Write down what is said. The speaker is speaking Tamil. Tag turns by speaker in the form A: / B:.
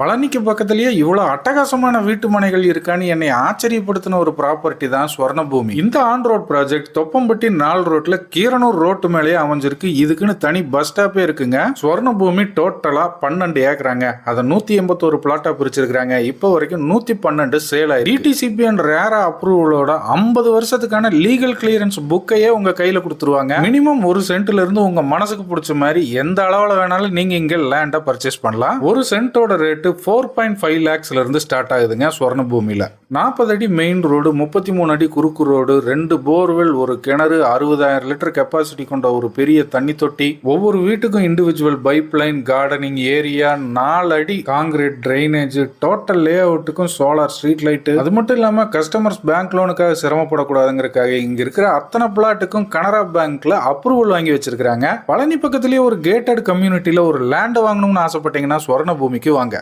A: பழனிக்கு பக்கத்துலேயே இவ்வளவு அட்டகாசமான வீட்டு மனைகள் இருக்கான்னு என்னை ஆச்சரியப்படுத்தின ஒரு ப்ராப்பர்ட்டி தான் ஸ்வர்ணபூமி இந்த ஆன் ரோட் ப்ராஜெக்ட் தொப்பம்பட்டி நாலு ரோட்ல கீரனூர் ரோட்டு மேலேயே அமைஞ்சிருக்கு. இதுக்குன்னு தனி பஸ் ஸ்டாப்பே இருக்குங்க. ஸ்வர்ணபூமி டோட்டலா பன்னெண்டு ஏக்கராங்க. அதை நூத்தி எண்பத்தோரு பிளாட்டா பிரிச்சிருக்காங்க இப்போ வரைக்கும் நூத்தி பன்னெண்டு சேல் ஆயிருக்கு. டிடிசிபி அண்ட் ரேரா அப்ரூவலோட ஐம்பது வருஷத்துக்கான லீகல் கிளியரன்ஸ் புக்கையே உங்க கையில கொடுத்துருவாங்க. மினிமம் ஒரு சென்ட்ல இருந்து உங்க மனசுக்கு பிடிச்ச மாதிரி எந்த அளவுல வேணாலும் நீங்க இங்க லேண்டை பர்ச்சேஸ் பண்ணலாம். ஒரு சென்ட்டோட ரேட்டு ஃபோர் பாயிண்ட் ஃபைவ் லேக்ஸ்லேருந்து ஸ்டார்ட் ஆகுதுங்க ஸ்வர்ண பூமியில் நாற்பது அடி மெயின் ரோடு முப்பத்தி மூணு அடி குறுக்கு ரோடு ரெண்டு போர்வெல் ஒரு கிணறு அறுபதாயிரம் லிட்டர் கெப்பாசிட்டி கொண்ட ஒரு பெரிய தண்ணி தொட்டி ஒவ்வொரு வீட்டுக்கும் individual pipe line gardening area நாலு அடி காங்கிரீட் டிரைனேஜ் டோட்டல் லே அவுட்டுக்கும் சோலார் ஸ்ட்ரீட் லைட்டு அது மட்டும் இல்லாமல் கஸ்டமர்ஸ் பேங்க் லோனுக்காக சிரமப்படக்கூடாதுங்கிறக்காக இங்கே இருக்கிற அத்தனை பிளாட்டுக்கும் கனரா பேங்க்ல அப்ரூவல் வாங்கி வச்சிருக்காங்க பழனி பக்கத்துலேயே ஒரு கேட்டட் கம்யூனிட்டியில் ஒரு லேண்ட் வாங்கணும்னு ஆசைப்பட்டீங்கன்னா ஸ்வர்ண பூமிக்கு வாங்க.